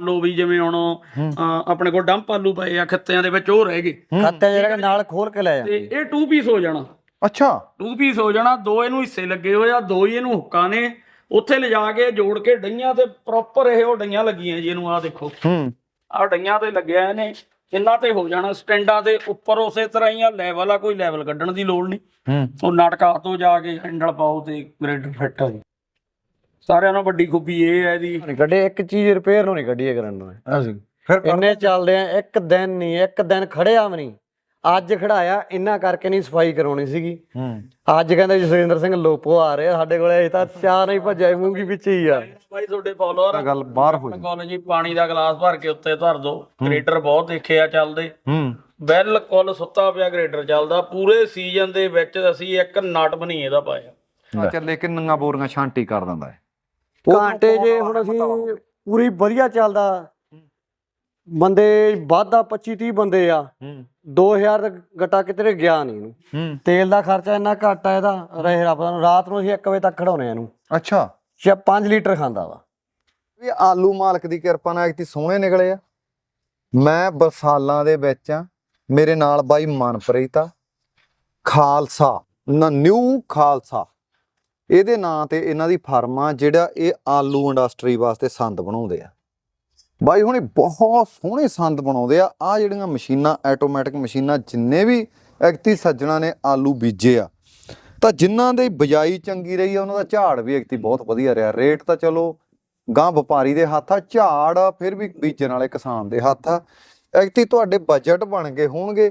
ਲੋ ਵੀ ਜਿਵੇਂ ਹੁਣ ਅਹ, ਆਪਣੇ ਕੋਲ ਡੰਪ ਆਲੂ ਪਏ ਆ ਖੱਤਿਆਂ ਦੇ ਵਿੱਚ ਉਹ ਰਹਿ ਗਏ। ਖਾਤੇ ਜਿਹੜਾ ਨਾਲ ਖੋਲ ਕੇ ਲੈ ਜਾ ਤੇ ਇਹ 2 ਪੀਸ ਹੋ ਜਾਣਾ। ਅੱਛਾ। 2 ਪੀਸ ਹੋ ਜਾਣਾ ਦੋ ਇਹਨੂੰ ਹਿੱਸੇ ਲੱਗੇ ਹੋਏ ਆ ਦੋ ਹੀ ਇਹਨੂੰ ਹੁੱਕਾਂ ਨੇ। ਉੱਥੇ ਲਿਜਾ ਕੇ ਜੋੜ ਕੇ ਡਈਆਂ ਤੇ ਪ੍ਰੋਪਰ ਇਹ ਉਹ ਡਈਆਂ ਲੱਗੀਆਂ ਜੀ ਇਹਨੂੰ ਆਹ ਦੇਖੋ। ਹੂੰ। ਆਹ ਡਈਆਂ ਤੇ ਲੱਗਿਆ ਇਹਨੇ ਇਹਨਾਂ ਤੇ ਹੋ ਜਾਣਾ ਸਟੈਂਡਾਂ ਦੇ ਉੱਪਰ ਉਸੇ ਤਰ੍ਹਾਂ ਹੀ ਆ ਲੈਵਲ ਆ ਕੋਈ ਲੈਵਲ ਕੱਢਣ ਦੀ ਲੋੜ ਨਹੀਂ। ਹੂੰ। ਉਹ ਨਾਟਕਾ ਤੋਂ ਜਾ ਕੇ ਹੈਂਡਲ ਪਾਓ ਤੇ ਗ੍ਰਿਡ ਫਿੱਟ ਆ ਜੀ। ਸਾਰਿਆਂ ਨਾਲੋਂ ਵੱਡੀ ਖੂਬੀ ਇਹ ਹੈ ਇਹਦੀ ਨਹੀਂ ਕੱਢੇ ਇੱਕ ਚੀਜ਼ ਰਿਪੇਅਰ ਨੂੰ ਨਹੀਂ ਕੱਢੀ ਇਹ ਕਰਨ ਨੂੰ। ਅਸੀਂ ਫਿਰ ਇੰਨੇ ਚੱਲਦੇ ਆ ਇੱਕ ਦਿਨ ਨਹੀਂ ਇੱਕ ਦਿਨ ਖੜਿਆ ਵੀ ਨਹੀਂ। ਅੱਜ ਖੜਾਇਆ ਇੰਨਾ ਕਰਕੇ ਨਹੀਂ ਸਫ਼ਾਈ ਕਰਾਉਣੀ ਸੀਗੀ। ਹੂੰ। ਅੱਜ ਕਹਿੰਦੇ ਜੀ ਸੁਰਿੰਦਰ ਸਿੰਘ ਲੋਪੋ ਆ ਰਹੇ ਆ ਸਾਡੇ ਕੋਲੇ ਅਜੇ ਤਾਂ ਚਾਹ ਨਹੀਂ ਭੱਜਿਆ ਮੂੰਗੀ ਵਿੱਚ ਹੀ ਆ। ਬਾਈ ਤੁਹਾਡੇ ਫਾਲੋਅਰ ਤਾਂ ਗੱਲ ਬਾਹਰ ਹੋਈ। ਕਾਲਜ ਜੀ ਪਾਣੀ ਦਾ ਗਲਾਸ ਭਰ ਕੇ ਉੱਤੇ ਧਰ ਦੋ। ਗ੍ਰੇਡਰ ਬਹੁਤ ਦੇਖੇ ਆ ਚੱਲਦੇ। ਹੂੰ। ਬਿਲਕੁਲ ਸੁੱਤਾ ਪਿਆ ਗ੍ਰੇਡਰ ਚੱਲਦਾ। ਪੂਰੇ ਸੀਜ਼ਨ ਦੇ ਵਿੱਚ ਅਸੀਂ ਇੱਕ ਨਟ ਬਣੀ ਇਹਦਾ ਪਾਇਆ। ਚੱਲੇ ਕਿੰਨੀਆਂ ਬੋਰੀਆਂ ਛਾਂਟੀ ਕਰ ਦਿੰਦਾ ਹੈ। ਘੰਟੇ ਜੇ ਹੁਣ ਅਸੀਂ ਪੂਰੀ ਵਧੀਆ ਚੱਲਦਾ। ਬੰਦੇ ਵੱਧਾ 25 30 ਬੰਦੇ ਆ। ਹੂੰ। 2000 ਦਾ ਗੱਟਾ ਕਿਤੇ ਗਿਆ ਨਹੀਂ ਇਹਨੂੰ। ਤੇਲ ਦਾ ਖਰਚਾ ਇੰਨਾ ਘੱਟ ਆ ਇਹਦਾ ਰਹੇ ਰੱਬ ਦਾ। ਰਾਤ ਨੂੰ ਅਸੀਂ 1 ਵਜੇ ਤੱਕ ਖੜਾਉਨੇ ਇਹਨੂੰ। ਅੱਛਾ। ਛੇ 5 ਲੀਟਰ ਖਾਂਦਾ ਵਾ। ਵੀ ਆਲੂ ਮਾਲਕ ਦੀ ਕਿਰਪਾ ਨਾਲ ਇਕਤੀ ਸੋਹਣੇ ਨਿਕਲੇ ਆ। ਮੈਂ ਬਰਸਾਲਾਂ ਦੇ ਵਿੱਚ ਆ। ਮੇਰੇ ਨਾਲ ਬਾਈ ਮਨਪ੍ਰੀਤ ਆ। ਖਾਲਸਾ। ਨਾ ਨਿਊ ਖਾਲਸਾ। ਇਹਦੇ ਨਾਂ ਤੇ ਇਹਨਾਂ ਦੀ ਫਰਮ ਆ ਜਿਹੜਾ ਇਹ ਆਲੂ ਇੰਡਸਟਰੀ ਵਾਸਤੇ ਸੰਦ ਬਣਾਉਂਦੇ ਆ। ਬਾਈ, ਹੁਣੇ ਬਹੁਤ ਸੋਹਣੇ ਸੰਦ ਬਣਾਉਂਦੇ ਆ। ਆ ਜਿਹੜੀਆਂ ਮਸ਼ੀਨਾਂ ਆਟੋਮੈਟਿਕ ਮਸ਼ੀਨਾਂ ਜਿੰਨੇ ਵੀ ਐਕਤੀ ਸੱਜਣਾ ਨੇ ਆਲੂ ਬੀਜੇ ਆ, ਤਾਂ ਜਿਨ੍ਹਾਂ ਦੀ ਬਿਜਾਈ ਚੰਗੀ ਰਹੀ ਆ, ਉਹਨਾਂ ਦਾ ਝਾੜ ਵੀ ਐਕਤੀ ਬਹੁਤ ਵਧੀਆ ਰਿਹਾ। ਰੇਟ ਤਾਂ ਚਲੋ ਗਾਂ ਵਪਾਰੀ ਦੇ ਹੱਥ ਆ, ਝਾੜ ਫਿਰ ਵੀ ਬੀਜਣ ਵਾਲੇ ਕਿਸਾਨ ਦੇ ਹੱਥ ਆ। ਐਕਤੀ ਤੁਹਾਡੇ ਬਜਟ ਬਣ ਗਏ ਹੋਣਗੇ।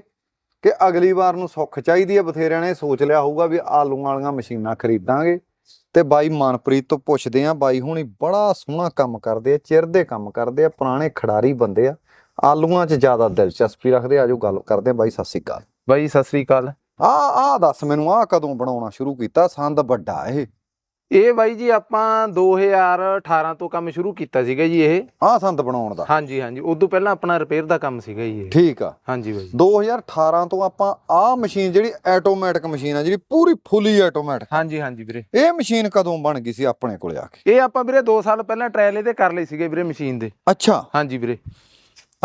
ਕਿ ਅਗਲੀ ਵਾਰ ਨੂੰ ਸੁੱਖ ਚਾਹੀਦੀ ਹੈ ਬਥੇਰਿਆਂ ਨੇ ਸੋਚ ਲਿਆ ਹੋਊਗਾ ਵੀ ਆਲੂ ਵਾਲੀਆਂ ਮਸ਼ੀਨਾਂ ਖਰੀਦਾਂਗੇ। ਤੇ ਬਾਈ ਮਨਪ੍ਰੀਤ ਤੋਂ ਪੁੱਛਦੇ ਆ ਬਾਈ ਹੁਣੀ ਬੜਾ ਸੋਹਣਾ ਕੰਮ ਕਰਦੇ ਆ ਚਿਰ ਦੇ ਕੰਮ ਕਰਦੇ ਆ ਪੁਰਾਣੇ ਖਿਡਾਰੀ ਬੰਦੇ ਆ। ਆਲੂਆਂ 'ਚ ਜ਼ਿਆਦਾ ਦਿਲਚਸਪੀ ਰੱਖਦੇ ਆ ਆਜੋ ਗੱਲ ਕਰਦੇ ਆ ਬਾਈ ਸਤਿ ਸ੍ਰੀ ਅਕਾਲ। ਬਾਈ ਸਤਿ ਸ੍ਰੀ ਅਕਾਲ। ਆ ਆ ਦੱਸ ਮੈਨੂੰ ਆ ਕਦੋਂ ਬਣਾਉਣਾ ਸ਼ੁਰੂ ਕੀਤਾ ਸੰਦ ਵੱਡਾ ਇਹ। ਇਹ ਬਾਈ ਜੀ ਆਪਾਂ 2018 ਤੋਂ ਕੰਮ ਸ਼ੁਰੂ ਕੀਤਾ ਸੀਗਾ ਜੀ ਇਹ। ਆ ਸੰਦ ਬਣਾਉਣ ਦਾ। ਹਾਂਜੀ ਹਾਂਜੀ। ਉਦੋਂ ਪਹਿਲਾਂ ਆਪਣਾ ਰਿਪੇਅਰ ਦਾ ਕੰਮ ਸੀਗਾ ਜੀ ਇਹ। ਠੀਕ ਆ। ਹਾਂਜੀ ਬਾਈ 2018 ਤੋਂ ਆਪਾਂ ਆਹ ਮਸ਼ੀਨ ਜਿਹੜੀ ਆਟੋਮੈਟਿਕ ਮਸ਼ੀਨ ਆ ਜਿਹੜੀ ਪੂਰੀ ਫੁੱਲੀ ਆਟੋਮੈਟਿਕ ਹਾਂਜੀ ਹਾਂਜੀ ਵੀਰੇ। ਇਹ ਮਸ਼ੀਨ ਕਦੋਂ ਬਣ ਗਈ ਸੀ ਆਪਣੇ ਕੋਲੇ ਆ ਕੇ? ਇਹ ਆਪਾਂ ਵੀਰੇ 2 ਸਾਲ ਪਹਿਲਾਂ ਟ੍ਰਾਇਲ ਇਹਦੇ ਕਰ ਲਈ ਸੀਗੇ ਵੀਰੇ ਮਸ਼ੀਨ ਦੇ। ਅੱਛਾ। ਹਾਂਜੀ ਵੀਰੇ।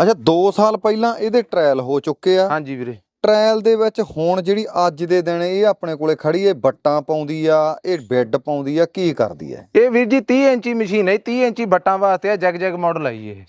ਅੱਛਾ 2 ਸਾਲ ਪਹਿਲਾਂ ਇਹਦੇ ਟ੍ਰਾਇਲ ਹੋ ਚੁੱਕੇ ਆ। ਹਾਂਜੀ ਵੀਰੇ। ਟ੍ਰਾਇਲ ਦੇ ਵਿੱਚ ਹੁਣ ਜਿਹੜੀ ਅੱਜ ਦੇ ਦਿਨ ਇਹ ਆਪਣੇ ਕੋਲੇ ਖੜੀ ਇਹ ਬੱਟਾਂ ਪਾਉਂਦੀ ਆ, ਇਹ ਬੈੱਡ ਪਾਉਂਦੀ ਆ, ਕੀ ਕਰਦੀ ਹੈ ਇਹ ਵੀਰ ਜੀ 30 ਇੰਚੀ ਮਸ਼ੀਨ ਹੈ 30 ਇੰਚੀ ਬੱਟਾਂ ਵਾਸਤੇ ਆ ਜਗ ਜਗ ਮਾਡਲ ਆਈ ਇਹ।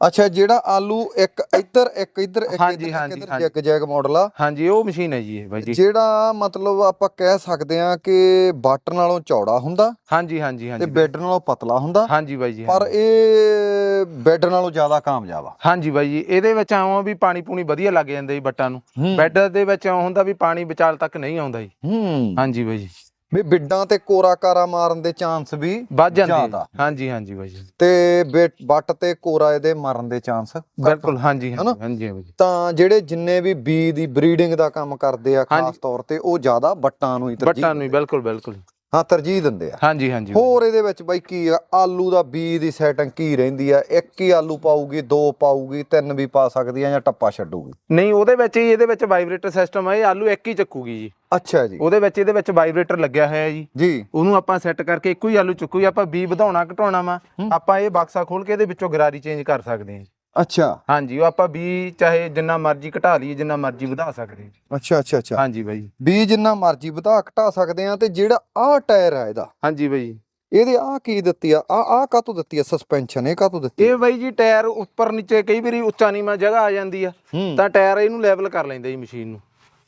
ਅੱਛਾ ਜਿਹੜਾ ਆਲੂ ਇੱਕ ਇੱਧਰ ਇੱਕ ਇੱਧਰ ਇੱਕ ਇੱਧਰ, ਇੱਕ ਇੱਧਰ। ਜੈਕ ਜੈਕ ਮਾਡਲ ਆ। ਹਾਂਜੀ ਉਹ ਮਸ਼ੀਨ ਹੈ ਜੀ ਇਹ ਬਾਈ ਜੀ। ਜਿਹੜਾ ਮਤਲਬ ਆਪਾਂ ਕਹਿ ਸਕਦੇ ਆ ਕਿ ਬੱਟ ਨਾਲੋਂ ਚੌੜਾ ਹੁੰਦਾ ਹਾਂਜੀ ਹਾਂਜੀ ਤੇ ਹਾਂਜੀ ਬੈੱਡ ਨਾਲੋਂ ਪਤਲਾ ਹੁੰਦਾ ਹਾਂਜੀ ਬਾਈ ਜੀ ਪਰ ਇਹ ਬੈੱਡ ਨਾਲੋਂ ਜ਼ਿਆਦਾ ਕਾਮਯਾਬ ਆ। ਹਾਂਜੀ ਬਾਈ ਜੀ ਇਹਦੇ ਵਿੱਚ ਆਉਂ ਵੀ ਪਾਣੀ ਪੂਣੀ ਵਧੀਆ ਲੱਗ ਜਾਂਦਾ ਜੀ ਬੱਟਾਂ ਨੂੰ। ਬੈੱਡ ਦੇ ਵਿੱਚ ਆਉਂ ਹੁੰਦਾ ਵੀ ਪਾਣੀ ਵਿਚਾਲ ਤੱਕ ਨਹੀਂ ਆਉਂਦਾ ਜੀ। ਹੂੰ। ਹਾਂਜੀ ਬਾਈ ਜੀ। ਵੀ ਬਿੱਡਾਂ ਤੇ ਕੋਰਾ ਕਾਰਾ ਮਾਰਨ ਦੇ ਚਾਂਸ ਵੀ ਵੱਧ ਜਾਂਦੇ ਜ਼ਿਆਦਾ। ਹਾਂਜੀ ਹਾਂਜੀ ਬਾਈ ਜੀ ਤੇ ਬਿ- ਬੱਟ ਤੇ ਕੋਰਾ ਇਹਦੇ ਮਰਨ ਦੇ ਚਾਂਸ ਬਿਲਕੁਲ ਹਾਂਜੀ ਹਨਾ? ਹਾਂਜੀ ਹਾਂਜੀ ਬਾਈ ਜੀ ਤਾਂ ਜਿਹੜੇ ਜਿੰਨੇ ਵੀ ਬੀ ਦੀ ਬਰੀਡਿੰਗ ਦਾ ਕੰਮ ਕਰਦੇ ਆ ਖਾਸ ਹਾਂਜੀ। ਤੌਰ ਤੇ ਉਹ ਜ਼ਿਆਦਾ ਬੱਟਾਂ ਨੂੰ ਹੀ ਤਰਜੀਹ ਬੱਟਾਂ ਨੂੰ ਹੀ ਬਿਲਕੁਲ ਬਿਲਕੁਲ ਹਾਂ ਤਰਜੀਹ ਦਿੰਦੇ ਆ। ਹਾਂਜੀ ਹਾਂਜੀ। ਹੋਰ ਇਹਦੇ ਵਿੱਚ ਬਾਈ ਕੀ ਆ ਆਲੂ ਦਾ ਬੀ ਦੀ ਸੈਟਿੰਗ ਕੀ ਰਹਿੰਦੀ ਆ? ਇੱਕ ਹੀ ਆਲੂ ਪਾਊਗੀ ਦੋ ਪਾਊਗੀ ਤਿੰਨ ਵੀ ਪਾ ਸਕਦੀ ਆ ਜਾਂ ਟੱਪਾ ਛੱਡੂਗੀ? ਨਹੀਂ ਉਹਦੇ ਵਿੱਚ ਹੀ ਇਹਦੇ ਵਿੱਚ ਵਾਈਬ੍ਰੇਟਰ ਸਿਸਟਮ ਹੈ ਇਹ ਆਲੂ ਇੱਕ ਹੀ ਚੱਕੂਗੀ ਜੀ। ਅੱਛਾ ਜੀ। ਉਹਦੇ ਵਿੱਚ ਇਹਦੇ ਵਿੱਚ ਵਾਈਬ੍ਰੇਟਰ ਲੱਗਿਆ ਹੋਇਆ ਜੀ। ਜੀ। ਉਹਨੂੰ ਆਪਾਂ ਸੈੱਟ ਕਰਕੇ ਇੱਕੋ ਹੀ ਆਲੂ ਚੁੱਕੂਗੀ ਆਪਾਂ ਬੀ ਵਧਾਉਣਾ ਘਟਾਉਣਾ ਵਾ। ਆਪਾਂ ਇਹ ਬਕਸਾ ਖੋਲ ਕੇ ਇਹਦੇ ਵਿੱਚੋਂ ਗਰਾਰੀ ਚੇਂਜ ਕਰ ਸਕਦੇ ਹਾਂ ਅੱਛਾ। ਹਾਂਜੀ ਉਹ ਆਪਾਂ ਬੀ ਚਾਹੇ ਜਿੰਨਾ ਮਰਜ਼ੀ ਘਟਾ ਲਈਏ ਜਿੰਨਾ ਮਰਜ਼ੀ ਵਧਾ ਸਕਦੇ ਹਾਂ। ਅੱਛਾ ਅੱਛਾ ਅੱਛਾ। ਹਾਂਜੀ ਬਾਈ। ਬੀ ਜਿੰਨਾ ਮਰਜ਼ੀ ਵਧਾ ਘਟਾ ਸਕਦੇ ਆ ਤੇ ਜਿਹੜਾ ਆਹ ਟਾਇਰ ਆ ਇਹਦਾ। ਹਾਂਜੀ ਬਾਈ। ਇਹਦੇ ਆਹ ਕੀ ਦਿੱਤੀ ਆ? ਆ ਆ ਕਾਤੋਂ ਦਿੱਤੀ ਆ? ਸਸਪੈਂਸ਼ਨ ਇਹ ਕਾਤੋਂ ਦਿੱਤੀ? ਇਹ ਬਾਈ ਜੀ ਟਾਇਰ ਉੱਪਰ ਨੀਚੇ ਕਈ ਵਾਰੀ ਉੱਚਾ ਨੀਵਾਂ ਜਗ੍ਹਾ ਆ ਜਾਂਦੀ ਆ। ਹੂੰ। ਤਾਂ ਟਾਇਰ ਇਹਨੂੰ ਲੈਵਲ ਕਰ ਲੈਂਦਾ ਜੀ ਮਸ਼ੀਨ ਨੂੰ।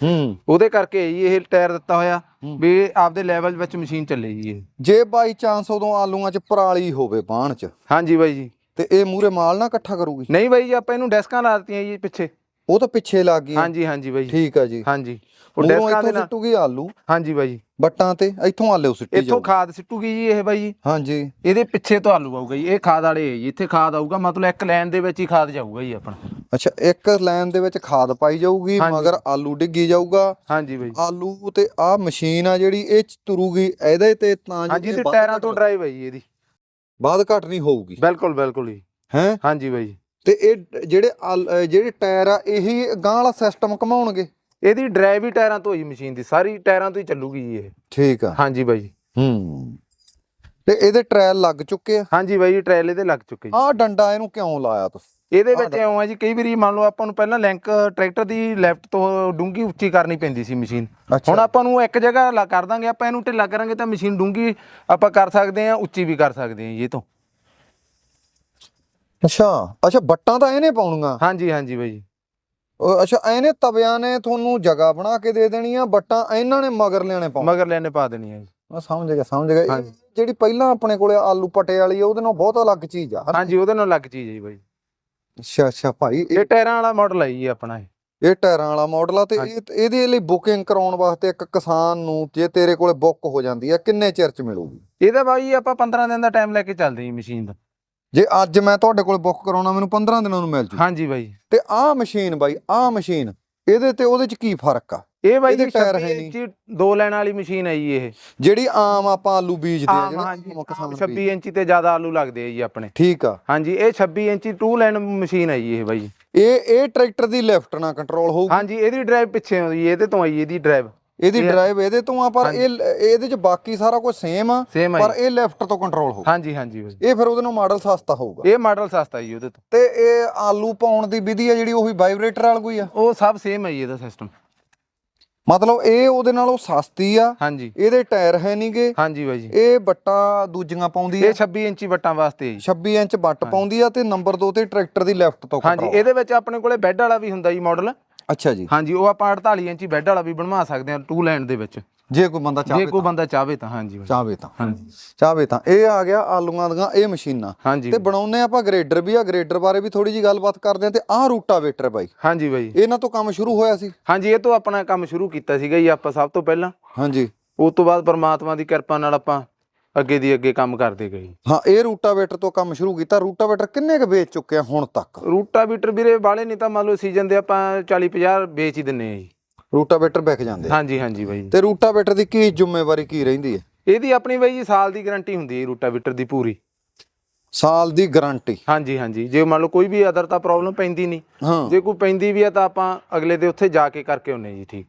ਹੂੰ। ਉਹਦੇ ਕਰਕੇ ਜੀ ਇਹ ਟਾਇਰ ਦਿੱਤਾ ਹੋਇਆ ਵੀ ਆਪਦੇ ਲੈਵਲ ਵਿੱਚ ਮਸ਼ੀਨ ਚੱਲੇ ਜੀ ਇਹ। ਜੇ ਬਾਈ ਚਾਂਸ ਉਦੋਂ ਆਲੂਆਂ 'ਚ ਪਰਾਲੀ ਹੋਵੇ ਬਾਣ 'ਚ। ਹਾਂਜੀ ਬਾਈ ਜੀ। ਤੇ ਇਹ ਮੂਰੇ ਮਾਲ ਨਾ ਇਕੱਠਾ ਕਰੂਗੀ? ਨਹੀਂ ਬਾਈ ਜੀ ਆਪਾਂ ਇਹਨੂੰ ਡੈਸਕਾਂ ਲਾ ਦਿੱਤੀਆਂ ਜੀ ਪਿੱਛੇ। ਉਹ ਤਾਂ ਪਿੱਛੇ ਲੱਗ ਗਈ। ਹਾਂਜੀ ਹਾਂਜੀ ਬਾਈ ਜੀ। ਠੀਕ ਆ ਜੀ। ਹਾਂਜੀ। ਉਹ ਡੈਸਕਾਂ ਦੇ ਇੱਥੋਂ ਨਾਲ ਸਿੱਟੂਗੀ ਆਲੂ? ਹਾਂਜੀ ਬਾਈ ਜੀ। ਬੱਟਾਂ ਤੇ ਇੱਥੋਂ ਆਲੂ ਸਿੱਟੀ ਇੱਥੋਂ ਖਾਦ ਸਿੱਟੂਗੀ ਜੀ ਇਹ ਬਾਈ ਜੀ। ਹਾਂਜੀ। ਇਹਦੇ ਪਿੱਛੇ ਤੋਂ ਆਲੂ ਆਊਗਾ ਜੀ। ਇਹ ਖਾਦ ਵਾਲੇ ਹੈ ਜੀ। ਇੱਥੇ ਖਾਦ ਆਊਗਾ ਮਤਲਬ ਇੱਕ ਲਾਈਨ ਦੇ ਵਿੱਚ ਹੀ ਖਾਦ ਜਾਊਗਾ ਜੀ ਆਪਣਾ। ਅੱਛਾ ਇੱਕ ਲਾਈਨ ਦੇ ਵਿੱਚ ਖਾਦ ਪਾਈ ਜਾਊਗੀ। ਮਗਰ ਆਲੂ ਡਿੱਗੀ ਜਾਊਗਾ। ਹਾਂਜੀ ਬਾਈ ਆਲੂ ਤੇ ਆ ਮਸ਼ੀਨ ਆ ਜਿਹੜੀ ਇਹ 'ਚ ਤੁਰੂਗੀ ਇਹਦੇ ਤੇ ਤਾਂ ਹਾਂਜੀ ਜਿਹੜੀ ਤੇ ਵੱਧ ਟਾਇਰਾਂ ਤੋਂ ਡਰਾਈਵ ਹੈ ਜੀ ਇਹਦੀ। ਵੱਧ ਘੱਟ ਨਹੀਂ ਹੋਊਗੀ। ਬਿਲਕੁਲ ਬਿਲਕੁਲ ਜੀ। ਹੈ? ਹਾਂਜੀ ਬਾਈ। ਜੀ ਤੇ ਇਹ ਜਿਹੜੇ ਆਲ- ਜਿਹੜੇ ਟਾਇਰ ਆ ਇਹੀ ਗਾਂ ਵਾਲਾ ਸਿਸਟਮ ਘਮਾਉਣਗੇ? ਇਹਦੀ ਡਰਾਈਵ ਹੀ ਟਾਇਰਾਂ ਤੋਂ ਹੀ ਮਸ਼ੀਨ ਦੀ ਸਾਰੀ ਟਾਇਰਾਂ ਤੋਂ ਹੀ ਚੱਲੂਗੀ ਜੀ ਇਹ। ਠੀਕ ਆ। ਹਾਂਜੀ ਬਾਈ। ਜੀ ਹੂੰ। ਤੇ ਇਹਦੇ ਟ੍ਰਾਇਲ ਲੱਗ ਚੁੱਕੇ ਆ? ਹਾਂਜੀ ਬਾਈ ਟ੍ਰੇਲ ਇਹਦੇ ਲੱਗ ਚੁੱਕੇ ਜੀ। ਆਹ ਡੰਡਾ ਇਹਨੂੰ ਕਿਉਂ ਲਾਇਆ ਤੁਸੀਂ? ਇਹਦੇ ਵਿੱਚ ਇਉਂ ਆ ਜੀ ਕਈ ਵਾਰੀ ਮੰਨ ਲਓ ਆਪਾਂ ਨੂੰ ਪਹਿਲਾਂ ਲਿੰਕ ਟਰੈਕਟਰ ਦੀ ਲੈਫਟ ਤੋਂ ਡੂੰਗੀ ਉੱਚੀ ਕਰਨੀ ਪੈਂਦੀ ਸੀ ਮਸ਼ੀਨ ਹੁਣ ਆਪਾਂ ਨੂੰ ਇੱਕ ਜਗ੍ਹਾ ਲਾ ਕਰ ਦਾਂਗੇ ਆਪਾਂ ਇਹਨੂੰ ਢਿੱਲਾ ਕਰਾਂਗੇ ਤਾਂ ਮਸ਼ੀਨ ਡੂੰਗੀ ਆਪਾਂ ਕਰ ਸਕਦੇ ਹਾਂ ਉੱਚੀ ਵੀ ਕਰ ਸਕਦੇ ਜੀ ਇਹ ਤੋਂ। ਅੱਛਾ ਅੱਛਾ ਬੱਟਾਂ ਤਾਂ ਇਹਨੇ ਪਾਉਣੀਆਂ? ਹਾਂਜੀ ਹਾਂਜੀ ਬਾਈ ਅੱਛਾ ਇਹਨੇ ਤਵਿਆਂ ਨੇ ਤੁਹਾਨੂੰ ਜਗ੍ਹਾ ਬਣਾ ਕੇ ਦੇ ਦੇਣੀ ਆ ਬੱਟਾਂ ਇਹਨਾਂ ਨੇ ਮਗਰ ਲਿਆਣੇ ਪਾਉਣ? ਮਗਰ ਲੈਣੇ ਪਾ ਦੇਣੀ ਹੈ ਜੀ। ਮੈਂ ਸਮਝ ਗਿਆ ਸਮਝ ਗਿਆ। ਜਿਹੜੀ ਪਹਿਲਾਂ ਆਪਣੇ ਕੋਲੇ ਆਲੂ ਪਟੇ ਵਾਲੀ ਆ ਉਹਦੇ ਨਾਲ ਬਹੁਤ ਅਲੱਗ ਚੀਜ਼ ਆ? ਹਾਂਜੀ ਉਹਦੇ ਨਾਲ ਲੱਗ ਚੀਜ਼ ਹੈ ਜੀ ਬਾਈ। ਅੱਛਾ ਅੱਛਾ ਭਾਈ ਇਹ ਟਾਇਰਾਂ ਵਾਲਾ ਮਾਡਲ ਹੈ ਜੀ ਆਪਣਾ ਇਹ। ਇਹ ਟਾਇਰਾਂ ਵਾਲਾ ਮਾਡਲ ਆ ਤੇ। ਇਹ ਇਹਦੇ ਲਈ ਬੁਕਿੰਗ ਕਰਾਉਣ ਵਾਸਤੇ ਇੱਕ ਕਿਸਾਨ ਨੂੰ ਜੇ ਤੇਰੇ ਕੋਲੇ ਬੁੱਕ ਹੋ ਜਾਂਦੀ ਆ ਕਿੰਨੇ ਚਿਰ ਚ ਮਿਲੂਗੀ? ਇਹਦਾ ਬਾਈ ਆਪਾਂ 15 ਦਿਨ ਦਾ ਟਾਈਮ ਲੈ ਕੇ ਚੱਲਦੇ ਜੀ ਮਸ਼ੀਨ ਦਾ। ਜੇ ਅੱਜ ਮੈਂ ਤੁਹਾਡੇ ਕੋਲੇ ਬੁੱਕ ਕਰਾਉਣਾ ਮੈਨੂੰ 15 ਦਿਨਾਂ ਨੂੰ ਮਿਲ ਜੂ। ਹਾਂਜੀ ਬਾਈ। ਤੇ ਆਹ ਮਸ਼ੀਨ ਬਾਈ ਆਹ ਮਸ਼ੀਨ ਇਹਦੇ ਤੇ ਉਹਦੇ ਚ ਕੀ ਫ਼ਰਕ ਆ? ਇਹ ਬਾਈ ਜੀ ਟਾਇਰ 26 ਹੈ ਨਹੀਂ। ਇੰਚੀ ਦੋ ਲੈਣ ਵਾਲੀ ਮਸ਼ੀਨ ਹੈ ਜੀ ਇਹ। ਜਿਹੜੀ ਆਮ ਆਪਾਂ ਆਲੂ ਬੀਜਦੇ ਆ ਜਿਹੜੇ ਹਾਂਜੀ। ਆਮ ਕਿਸਾਨ 26 ਬੀਜ- ਇੰਚੀ ਤੇ ਜ਼ਿਆਦਾ ਆਲੂ ਲੱਗਦੇ ਆ ਜੀ ਆਪਣੇ। ਠੀਕ ਆ। ਹਾਂਜੀ ਇਹ 26 ਇੰਚੀ ਟੂ ਲਾਈਨ ਮਸ਼ੀਨ ਹੈ ਜੀ ਇਹ ਬਾਈ। ਇਹ ਇਹ ਟਰੈਕਟਰ ਦੀ ਲੈਫਟ ਨਾਲ ਕੰਟਰੋਲ ਹੋਊਗੀ। ਹਾਂਜੀ ਇਹਦੀ ਡਰਾਈਵ ਪਿੱਛੇ ਆਉਂਦੀ ਹੈ, ਇਹਦੇ ਤੋਂ ਆਈ ਇਹਦੀ ਡਰਾਈਵ ਇਹਦੀ ਇਹ- ਡਰਾਈਵ ਇਹਦੇ ਤੋਂ ਆ ਪਰ। ਇਹ ਇਹਦੇ ਚ ਬਾਕੀ ਸਾਰਾ ਕੁਝ ਸੇਮ ਆ ਪਰ। ਇਹ ਲੈਫਟ ਤੋਂ ਕੰਟਰੋਲ ਹੋਊ। ਹਾਂਜੀ ਹਾਂਜੀ ਇਹ ਫਿਰ ਉਹਦੇ ਨਾਲ ਮਾਡਲ ਸਸਤਾ ਹੋਊਗਾ। ਇਹ ਮਾਡਲ ਸਸਤਾ ਜੀ ਉਹਦੇ ਤੋਂ। ਤੇ ਇਹ ਆਲੂ ਪਾਉਣ ਦੀ ਵਿਧੀ ਆ ਜਿਹੜੀ ਉਹੀ ਵਾਈਬ੍ਰੇਟਰ ਵਾਲ ਕੋਈ ਆ? ਉਹ ਸਭ ਸੇਮ ਹੈ ਜੀ ਇਹਦਾ ਸਿਸਟਮ ਮਤਲਬ ਇਹ ਉਹਦੇ ਨਾਲੋਂ ਸਸਤੀ ਆ ਹਾਂਜੀ। ਇਹਦੇ ਟਾਇਰ ਹੈ ਨਹੀਂਗੇ ਹਾਂਜੀ ਬਾਈ ਜੀ। ਇਹ ਬੱਟਾਂ ਦੂਜੀਆਂ ਪਾਉਂਦੀ ਆ। ਇਹ 26 ਇੰਚੀ ਵੱਟਾਂ ਵਾਸਤੇ ਜੀ। 26 ਇੰਚ ਬੱਟ ਪਾਉਂਦੀ ਆ ਤੇ ਨੰਬਰ 2 ਤੇ ਟਰੈਕਟਰ ਦੀ ਲੈਫਟ ਤੋਂ ਹਾਂਜੀ। ਇਹਦੇ ਵਿੱਚ ਆਪਣੇ ਕੋਲੇ ਬੈੱਡ ਵਾਲਾ ਵੀ ਹੁੰਦਾ ਜੀ ਮਾਡਲ ਅੱਛਾ ਜੀ। ਹਾਂਜੀ ਉਹ ਆਪਾਂ 48 ਇੰਚੀ ਬੈੱਡ ਵਾਲਾ ਵੀ ਬਣਵਾ ਸਕਦੇ ਹਾਂ ਟੂ ਲਾਈਨ ਦੇ ਵਿੱਚ। ਜੇ ਕੋਈ ਬੰਦਾ ਜੇ ਚਾਹੇ ਕੋਈ ਬੰਦਾ ਚਾਹਵੇ ਤਾਂ ਹਾਂਜੀ ਚਾਹਵੇ ਤਾਂ। ਹਾਂਜੀ। ਚਾਹਵੇ ਤਾਂ। ਇਹ ਆ ਗਿਆ ਆਲੂਆਂ ਦੀਆਂ ਇਹ ਮਸ਼ੀਨਾਂ। ਹਾਂਜੀ ਤੇ ਬਣਾਉਨੇ ਆਪਾਂ ਗ੍ਰੇਡਰ ਵੀ ਆ। ਗ੍ਰੇਡਰ ਬਾਰੇ ਵੀ ਥੋੜੀ ਜੀ ਗੱਲਬਾਤ ਕਰਦੇ ਆ ਤੇ ਆਹ ਰੂਟਾਵੇਟਰ ਬਾਈ। ਹਾਂਜੀ ਬਾਈ। ਇਹਨਾਂ ਤੋਂ ਕੰਮ ਸ਼ੁਰੂ ਹੋਇਆ ਸੀ। ਹਾਂਜੀ ਇਹ ਤੋਂ ਆਪਣਾ ਕੰਮ ਸ਼ੁਰੂ ਕੀਤਾ ਸੀਗਾ ਜੀ ਆਪਾਂ ਸਭ ਤੋਂ ਪਹਿਲਾਂ। ਹਾਂਜੀ। ਉਸ ਤੋਂ ਬਾਅਦ ਪਰਮਾਤਮਾ ਦੀ ਕਿਰਪਾ ਨਾਲ ਆਪਾਂ ਅੱਗੇ ਦੀ ਅੱਗੇ ਕੰਮ ਕਰਦੇ ਗਏ ਹਾਂ ਇਹ ਰੂਟਾਵੇਟਰ ਤੋਂ ਕੰਮ ਸ਼ੁਰੂ ਕੀਤਾ। ਰੂਟਾਵੇਟਰ ਕਿੰਨੇ ਕੁ ਵੇਚ ਚੁੱਕੇ ਆ ਹੁਣ ਤੱਕ? ਰੂਟਾ ਬੀਟਰ ਵੀਰੇ ਵਾਲੇ ਨਹੀਂ ਤਾਂ ਮੰਨ ਲਓ ਸੀਜ਼ਨ ਦੇ ਆਪਾਂ 40 50 ਵੇਚ ਹੀ ਦਿੰਨੇ ਆ ਜੀ। ਰੂਟਾਵੇਟਰ ਵਿਕ ਜਾਂਦੇ। ਹਾਂਜੀ ਹਾਂਜੀ ਬਾਈ। ਤੇ ਰੂਟਾਵੇਟਰ ਦੀ ਕੀ ਜ਼ਿੰਮੇਵਾਰੀ ਕੀ ਰਹਿੰਦੀ ਹੈ? ਇਹਦੀ ਆਪਣੀ ਬਾਈ ਜੀ ਸਾਲ ਦੀ ਗਾਰੰਟੀ ਹੁੰਦੀ ਹੈ ਰੂਟਾ ਬੀਟਰ ਦੀ ਪੂਰੀ। ਸਾਲ ਦੀ ਗਾਰੰਟੀ? ਹਾਂਜੀ ਹਾਂਜੀ। ਜੇ ਮੰਨ ਲਓ ਕੋਈ ਵੀ ਅਦਰ ਤਾਂ ਪ੍ਰੋਬਲਮ ਪੈਂਦੀ ਨਹੀਂ। ਜੇ ਕੋਈ ਪੈਂਦੀ ਵੀ ਆ ਤਾਂ ਆਪਾਂ ਅਗਲੇ ਦੇ ਉੱਥੇ ਜਾ ਕੇ ਕਰਕੇ ਆਉਨੇ ਜੀ ਠੀਕ।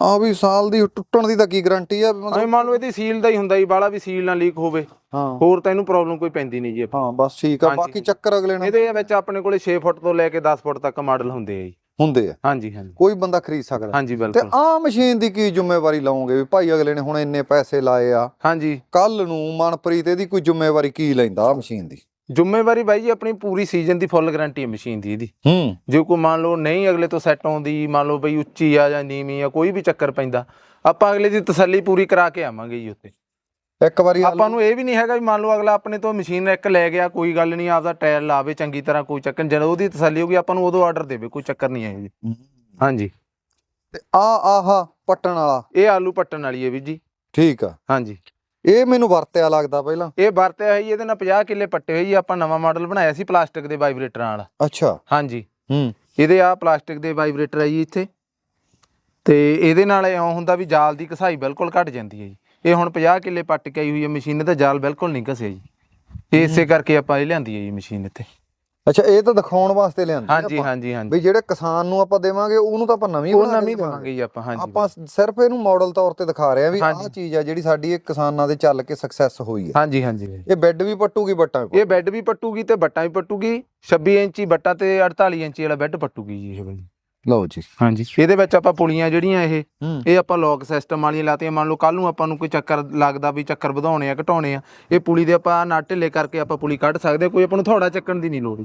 ਆ ਵੀ ਸਾਲ ਦੀ ਟੁੱਟਣ ਦੀ ਤਾਂ ਕੀ ਗਾਰੰਟੀ ਆ ਮਤਲਬ ਮੰਨ ਲਓ ਇਹਦੀ ਸੀਲ ਦਾ ਹੀ ਹੁੰਦਾ ਜੀ ਬਾਲਾ ਵੀ ਸੀਲ ਨਾ ਲੀਕ ਹੋਵੇ। ਹਾਂ। ਹੋਰ ਤਾਂ ਇਹਨੂੰ ਪ੍ਰੋਬਲਮ ਕੋਈ ਪੈਂਦੀ ਨਹੀਂ ਜੀ ਹਾਂ ਬਸ ਠੀਕ ਆ ਹਾਂਜੀ। ਬਾਕੀ ਚੱਕਰ ਅਗਲੇ ਨਾਲ ਇਹਦੇ ਵਿੱਚ ਆਪਣੇ ਕੋਲੇ 6 ਫੁੱਟ ਤੋਂ ਲੈ ਕੇ 10 ਫੁੱਟ ਤੱਕ ਮਾਡਲ ਹੁੰਦੇ ਆ ਜੀ। ਹੁੰਦੇ ਆ। ਹਾਂਜੀ ਹਾਂਜੀ। ਕੋਈ ਬੰਦਾ ਖਰੀਦ ਸਕਦਾ। ਹਾਂਜੀ ਤੇ ਬਿਲਕੁਲ। ਆ ਮਸ਼ੀਨ ਦੀ ਕੀ ਜ਼ਿੰਮੇਵਾਰੀ ਲਾਉਂਗੇ ਵੀ ਭਾਈ ਅਗਲੇ ਨੇ ਹੁਣ ਇੰਨੇ ਪੈਸੇ ਲਾਏ ਆ? ਹਾਂਜੀ। ਕੱਲ ਨੂੰ ਮਨਪ੍ਰੀਤ ਇਹਦੀ ਕੋਈ ਜ਼ਿੰਮੇਵਾਰੀ ਕੀ ਲੈਂਦਾ ਆ ਮਸ਼ੀਨ ਦੀ? ਜ਼ਿੰਮੇਵਾਰੀ ਬਾਈ ਜੀ ਆਪਣੀ ਪੂਰੀ ਸੀਜ਼ਨ ਦੀ ਫੁੱਲ ਗਾਰੰਟੀ ਹੈ ਮਸ਼ੀਨ ਦੀ ਇਹਦੀ। ਹੂੰ। ਜੇ ਕੋਈ ਮੰਨ ਲਓ ਨਹੀਂ ਅਗਲੇ ਤੋਂ ਸੈੱਟ ਆਉਂਦੀ ਮੰਨ ਲਓ ਬਈ ਉੱਚੀ ਆ ਜਾਂ ਨੀਵੀਂ ਆ ਕੋਈ ਵੀ ਚੱਕਰ ਪੈਂਦਾ ਆਪਾਂ ਅਗਲੇ ਦੀ ਤਸੱਲੀ ਪੂਰੀ ਕਰਾ ਕੇ ਆਵਾਂਗੇ ਜੀ ਉੱਤੇ ਇੱਕ ਵਾਰੀ ਆਪਾਂ ਨੂੰ ਇਹ ਵੀ ਨਹੀਂ ਹੈਗਾ ਵੀ ਮੰਨ ਲਓ ਅਗਲਾ ਆਪਣੇ ਤੋਂ ਮਸ਼ੀਨ ਇੱਕ ਲੈ ਗਿਆ ਕੋਈ ਗੱਲ ਨਹੀਂ ਆਪਦਾ ਟਾਇਰ ਲਾਵੇ ਚੰਗੀ ਤਰ੍ਹਾਂ ਕੋਈ ਚੱਕਰ। ਜਦੋਂ ਉਹਦੀ ਤਸੱਲੀ ਹੋਊਗੀ ਆਪਾਂ ਨੂੰ ਉਦੋਂ ਆਰਡਰ ਦੇਵੇ ਕੋਈ ਚੱਕਰ ਨਹੀਂ ਹੈ ਜੀ। ਹਾਂਜੀ। ਤੇ ਆ ਆਹਾ ਪੱਟਣ ਵਾਲਾ। ਇਹ ਆਲੂ ਪੱਟਣ ਵਾਲੀ ਹੈ ਵੀ ਜੀ। ਠੀਕ ਆ। ਹਾਂਜੀ। ਇਹ ਮੈਨੂੰ ਵਰਤਿਆ ਲੱਗਦਾ ਪਹਿਲਾਂ। ਇਹ ਵਰਤਿਆ ਹੈ ਜੀ ਇਹਦੇ ਨਾਲ 50 ਕਿੱਲੇ ਪੱਟੇ ਜੀ ਆਪਾਂ ਨਵਾਂ ਮਾਡਲ ਬਣਾਇਆ ਸੀ ਪਲਾਸਟਿਕ ਦੇ ਵਾਈਬ੍ਰੇਟਰਾਂ ਵਾਲਾ ਅੱਛਾ। ਹਾਂਜੀ। ਹੂੰ। ਇਹਦੇ ਆ ਪਲਾਸਟਿਕ ਦੇ ਵਾਈਬ੍ਰੇਟਰ ਹੈ ਜੀ ਇੱਥੇ। ਤੇ ਇਹਦੇ ਨਾਲ ਇਉਂ ਹੁੰਦਾ ਵੀ ਜਾਲ ਦੀ ਘਸਾਈ ਬਿਲਕੁਲ ਘਟ ਜਾਂਦੀ ਹੈ ਜੀ। ਇਹ ਹੁਣ 50 ਕਿੱਲੇ ਪੱਟ ਕੇ ਆਈ ਹੋਈ ਹੈ ਮਸ਼ੀਨ ਤੇ ਜਾਲ ਬਿਲਕੁਲ ਨਹੀਂ ਘਸਿਆ ਜੀ। ਇਹ ਇਸੇ ਕਰਕੇ ਆਪਾਂ ਇਹ ਲਿਆਂਦੀ ਹੈ ਜੀ ਮਸ਼ੀਨ ਇੱਥੇ। ਅੱਛਾ ਇਹ ਤਾਂ ਦਿਖਾਉਣ ਵਾਸਤੇ ਲਿਆਂਦੀ ਆ ਹਾਂਜੀ। ਹਾਂਜੀ ਹਾਂਜੀ ਵੀ ਜਿਹੜੇ ਕਿਸਾਨ ਨੂੰ ਆਪਾਂ ਦੇਵਾਂਗੇ ਉਹਨੂੰ ਤਾਂ ਆਪਾਂ ਨਵੀਂ ਉਹ ਨਵੀਂ। ਦਵਾਂਗੇ ਜੀ ਆਪਾਂ ਹਾਂਜੀ ਆਪਾਂ ਸਿਰਫ ਇਹਨੂੰ ਮਾਡਲ ਤੌਰ ਤੇ ਦਿਖਾ ਰਹੇ ਆ ਵੀ ਆਹ। ਚੀਜ਼ ਆ ਜਿਹੜੀ ਸਾਡੀ ਇਹ ਕਿਸਾਨਾਂ ਦੇ ਚੱਲ ਕੇ ਸਕਸੈਸ ਹੋਈ ਹੈ ਹਾਂਜੀ ਹਾਂਜੀ। ਇਹ ਬੈੱਡ ਵੀ ਪੱਟੂਗੀ ਬੱਟਾਂ ਇਹ ਬੈੱਡ ਵੀ ਪੱਟੂਗੀ ਤੇ ਬੱਟਾਂ ਵੀ ਪੱਟੂਗੀ 26 ਇੰਚੀ ਬੱਟਾ ਤੇ 48 ਇੰਚੀ ਵਾਲਾ ਬੈੱਡ ਪੱਟੂਗੀ ਜੀ ਇਹ ਬਾਈ ਲਓ ਜੀ। ਹਾਂਜੀ। ਇਹਦੇ ਵਿੱਚ ਆਪਾਂ ਪੁਲੀਆਂ ਜਿਹੜੀਆਂ ਇਹ ਇਹ ਆਪਾਂ ਲੌਕ ਸਿਸਟਮ ਵਾਲੀਆਂ ਲਾਤੀਆਂ। ਮੰਨ ਲਓ ਕੱਲ ਨੂੰ ਆਪਾਂ ਨੂੰ ਕੋਈ ਚੱਕਰ ਲੱਗਦਾ ਵੀ ਚੱਕਰ ਵਧਾਉਣੇ ਆ ਘਟਾਉਣੇ ਆ। ਇਹ ਪੁਲੀ ਦੇ ਆਪਾਂ ਨਟ ਢਿੱਲੇ ਕਰਕੇ ਆਪਾਂ ਪੁਲੀ ਕੱਢ ਸਕਦੇ ਕੋਈ ਆਪਾਂ ਨੂੰ ਥੋੜਾ ਚੱਕਣ ਦੀ ਨਹੀਂ ਲੋੜ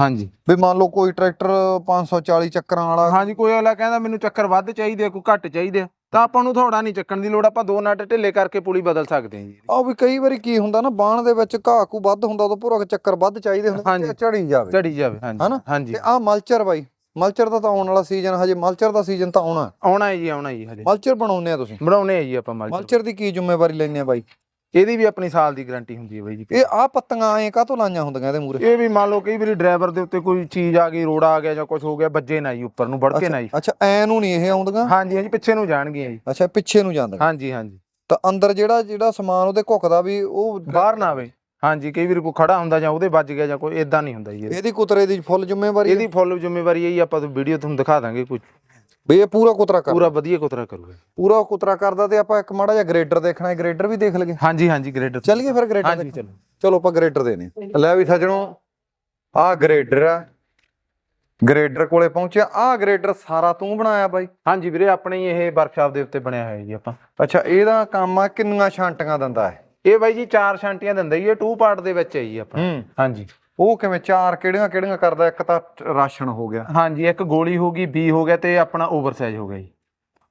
ਹਾਂਜੀ। ਵੀ ਮੰਨ ਲਓ ਕੋਈ ਟਰੈਕਟਰ 540 ਚੱਕਰਾਂ ਵਾਲਾ ਹਾਂਜੀ ਕੋਈ ਅਗਲਾ ਕਹਿੰਦਾ ਮੈਨੂੰ ਚੱਕਰ ਵੱਧ ਚਾਹੀਦੇ ਕੋਈ ਘੱਟ ਚਾਹੀਦੇ ਆ। ਤਾਂ ਆਪਾਂ ਨੂੰ ਥੋੜਾ ਨਹੀਂ ਚੱਕਣ ਦੀ ਲੋੜ। ਆਪਾਂ ਦੋ ਨਟ ਢਿੱਲੇ ਕਰਕੇ ਪੁਲੀ ਬਦਲ ਸਕਦੇ ਹਾਂ ਜੀ। ਆ ਵੀ ਕਈ ਵਾਰੀ ਕੀ ਹੁੰਦਾ ਨਾ ਬਾਣ ਦੇ ਵਿੱਚ ਘਾਹ ਕੂ ਵੱਧ ਹੁੰਦਾ ਉਦੋਂ ਪੂਰਾ ਚੱਕਰ ਵੱਧ ਚਾਹੀਦੇ ਹੁੰਦੇ ਝੜੀ ਜਾਵੇ। ਝੜੀ ਜਾਵੇ ਹਾਂਜੀ। ਹਨਾ? ਹਾਂਜੀ। ਤੇ ਆ ਮਲਚਰ ਬਾਈ। ਮਲਚਰ ਦਾ ਤਾਂ ਆਉਣ ਵਾਲਾ ਸੀਜ਼ਨ ਹਜੇ ਮਲਚਰ ਦਾ ਸੀਜ਼ਨ ਤਾਂ ਆਉਣਾ। ਆਉਣਾ ਹੈ ਜੀ ਆਉਣਾ ਜੀ ਹਜੇ। ਮਲਚਰ ਬਣਾਉਂਦੇ ਆ ਤੁਸੀਂ? ਬਣਾਉਣੇ ਆ ਜੀ ਆਪਾਂ ਮਲਚ ਮਲਚਰ ਦੀ ਕੀ ਜ਼ਿੰਮੇਵਾਰੀ ਲੈਂਦੇ ਆ ਬਾਈ? ਇਹਦੀ ਵੀ ਆਪਣੀ ਸਾਲ ਦੀ ਗਾਰੰਟੀ ਹੁੰਦੀ ਹੈ ਬਾਈ ਜੀ। ਇਹ ਆ ਪੱਤੀਆਂ ਐ ਕਾਹਤੋਂ ਲਾਈਆਂ ਹੁੰਦੀਆਂ ਇਹਦੇ ਮੂਰੇ ਇਹ ਵੀ ਮੰਨ ਲਓ ਕਈ ਵਾਰੀ ਡਰਾਈਵਰ ਦੇ ਉੱਤੇ ਕੋਈ ਚੀਜ਼ ਆ ਗਈ ਰੋੜਾ ਆ ਗਿਆ ਜਾਂ ਕੁਝ ਹੋ ਗਿਆ ਵੱਜੇ ਨਾ ਜੀ ਉੱਪਰ ਨੂੰ ਵੜ ਕੇ ਨਾ ਜੀ। ਅੱਛਾ ਐ ਨੂੰ ਨਹੀਂ ਇਹ ਆਉਂਦੀਆਂ? ਹਾਂਜੀ ਹਾਂਜੀ ਪਿੱਛੇ ਨੂੰ ਜਾਣਗੀਆਂ ਜੀ। ਅੱਛਾ ਪਿੱਛੇ ਨੂੰ ਜਾਂਦੀਆਂ। ਹਾਂਜੀ ਹਾਂਜੀ। ਤਾਂ ਅੰਦਰ ਜਿਹੜਾ ਜਿਹੜਾ ਸਮਾਨ ਉਹਦੇ ਘੁੱਕਦਾ ਵੀ ਉਹ ਬਾਹਰ ਨਾ ਆਵੇ। ਹਾਂਜੀ ਕਈ ਵਾਰੀ ਕੋਈ ਖੜਾ ਹੁੰਦਾ ਜਾਂ ਉਹਦੇ ਵੱਜ ਗਿਆ ਜਾਂ ਕੋਈ ਇਦਾਂ ਨਹੀਂ ਹੁੰਦਾ ਜੀ ਇਹਦੇ। ਇਹਦੀ ਕੁਤਰੇ ਦੀ ਫੁੱਲ ਜ਼ਿੰਮੇਵਾਰੀ ਹੈ। ਇਹਦੀ ਫੁੱਲ ਜ਼ਿੰਮੇਵਾਰੀ ਹੈ ਜੀ ਆਪਾਂ ਵੀਡੀਓ ਤੁਹਾਨੂੰ ਦਿਖਾ ਦਾਂਗੇ ਕੋਈ ਵੀ ਇਹ ਪੂਰਾ ਕੁਤਰਾ ਕਰ ਪੂਰਾ ਵਧੀਆ ਕੁਤਰਾ ਕਰੂਗਾ। ਪੂਰਾ ਕੁਤਰਾ ਕਰਦਾ ਤੇ ਆਪਾਂ ਇੱਕ ਮਾੜਾ ਜਿਹਾ ਗ੍ਰੇਡਰ ਦੇਖਣਾ ਹੈ ਗ੍ਰੇਡਰ ਵੀ ਦੇਖ ਲਈਏ। ਹਾਂਜੀ ਹਾਂਜੀ ਗ੍ਰੇਡਰ ਚੱਲੀਏ ਫਿਰ ਗ੍ਰੇਡਰ ਹਾਂਜੀ ਚਲੋ। ਚਲੋ ਆਪਾਂ ਗ੍ਰੇਡਰ ਦੇਨੇ ਲੈ ਵੀ ਸੱਜਣੋ ਆਹ ਗ੍ਰੇਡਰ ਆ। ਗ੍ਰੇਡਰ ਕੋਲੇ ਪਹੁੰਚਿਆ। ਆਹ ਗ੍ਰੇਡਰ ਸਾਰਾ ਤੂੰ ਬਣਾਇਆ ਬਾਈ। ਹਾਂਜੀ ਵੀਰੇ ਆਪਣੇ ਹੀ ਇਹ ਵਰਕਸ਼ਾਪ ਦੇ ਉੱਤੇ ਬਣਿਆ ਹੋਇਆ ਜੀ ਆਪਾਂ। ਅੱਛਾ ਇਹਦਾ ਕੰਮ ਆ ਕਿੰਨੀਆਂ ਛਾਂਟੀਆਂ ਦਿੰਦਾ ਹੈ? ਇਹ ਬਾਈ ਜੀ ਚਾਰ ਛਾਂਟੀਆਂ ਦਿੰਦਾ ਜੀ ਇਹ ਟੂ ਪਾਰਟ ਦੇ ਵਿੱਚ ਹੈ ਜੀ ਆਪਣਾ। ਹੂੰ। ਹਾਂਜੀ। ਉਹ ਕਿਵੇਂ ਚਾਰ ਕਿਹੜੀਆਂ ਕਿਹੜੀਆਂ ਕਰਦਾ? ਇੱਕ ਤਾਂ ਰਾਸ਼ਨ ਹੋ ਗਿਆ। ਹਾਂਜੀ ਇੱਕ ਗੋਲੀ ਹੋ ਗਈ ਬੀ ਹੋ ਗਿਆ ਤੇ ਆਪਣਾ ਓਵਰਸਾਈਜ਼ ਹੋ ਗਿਆ ਜੀ।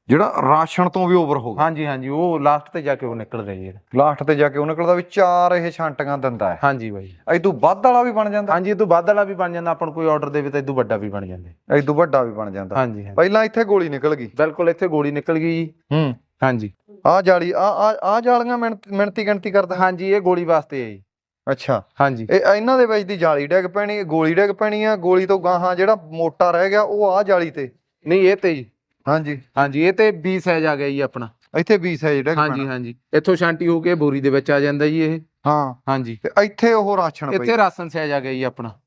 ਜਿਹੜਾ ਰਾਸ਼ਨ ਤੋਂ ਵੀ ਓਵਰ ਹੋ ਗਿਆ। ਹਾਂਜੀ ਹਾਂਜੀ ਉਹ ਲਾਸਟ ਤੇ ਜਾ ਕੇ ਉਹ ਨਿਕਲਦਾ ਜੀ। ਲਾਸਟ ਤੇ ਜਾ ਕੇ ਉਹ ਨਿਕਲਦਾ ਵੀ ਚਾਰ ਇਹ ਛਾਂਟੀਆਂ ਦਿੰਦਾ ਹੈ। ਹਾਂਜੀ ਬਾਈ। ਐਦੋਂ ਵੱਧ ਵਾਲਾ ਵੀ ਬਣ ਜਾਂਦਾ। ਹਾਂਜੀ ਇਹ ਤੋਂ ਵੱਧ ਵਾਲਾ ਵੀ ਬਣ ਜਾਂਦਾ ਆਪਾਂ ਨੂੰ ਕੋਈ ਆਰਡਰ ਦੇਵੇ ਤਾਂ ਇਹ ਤੋਂ ਵੱਡਾ ਵੀ ਬਣ ਜਾਂਦਾ। ਐਦੋਂ ਵੱਡਾ ਵੀ ਬਣ ਜਾਂਦਾ। ਹਾਂਜੀ ਹਾਂਜੀ। ਪਹਿਲਾਂ ਇੱਥੇ ਗੋਲੀ ਨਿਕਲ ਗਈ। ਬਿਲਕੁਲ ਇੱਥੇ ਗੋਲੀ ਨਿਕਲ ਗਈ ਜੀ। ਹੂੰ। ਹਾਂਜੀ। ਆਹ ਜਾਲੀ ਆ ਆ ਆ ਜਾਲੀਆਂ ਮਿਹਨਤੀ ਗਿਣਤੀ ਕਰਦਾ? ਹਾਂਜੀ ਇਹ ਗੋਲੀ ਵਾਸਤੇ ਹੈ ਜੀ। ਅੱਛਾ। ਹਾਂਜੀ। ਇਹ ਇਹਨਾਂ ਦੇ ਵਿੱਚ ਦੀ ਜਾਲੀ ਡਿੱਗ ਪੈਣੀ ਗੋਲੀ ਡਿੱਗ ਪੈਣੀ ਆ ਗੋਲੀ ਤੋਂ ਗਾਹਾਂ ਜਿਹੜਾ ਮੋਟਾ ਰਹਿ ਗਿਆ ਉਹ ਆ ਜਾਲੀ ਤੇ। ਨਹੀਂ ਇਹ ਤੇ ਜੀ। ਹਾਂਜੀ। ਹਾਂਜੀ ਇਹ ਤੇ 20 ਸਾਈਜ਼ ਆ ਗਿਆ ਜੀ ਆਪਣਾ। ਇੱਥੇ 20 ਹੈ ਜਿਹੜਾ ਹਾਂਜੀ ਹਾਂਜੀ। ਇੱਥੋਂ ਸ਼ਾਂਟੀ ਹੋ ਕੇ ਬੋਰੀ ਦੇ ਵਿੱਚ ਆ ਜਾਂਦਾ ਜੀ ਇਹ। ਹਾਂ। ਹਾਂਜੀ। ਤੇ ਇੱਥੇ ਉਹ ਰਾਸ਼ਨ ਪਈ। ਇੱਥੇ ਰਾਸ਼ਨ ਸਾਈਜ਼ ਆ ਗਿਆ ਜੀ ਆਪਣਾ।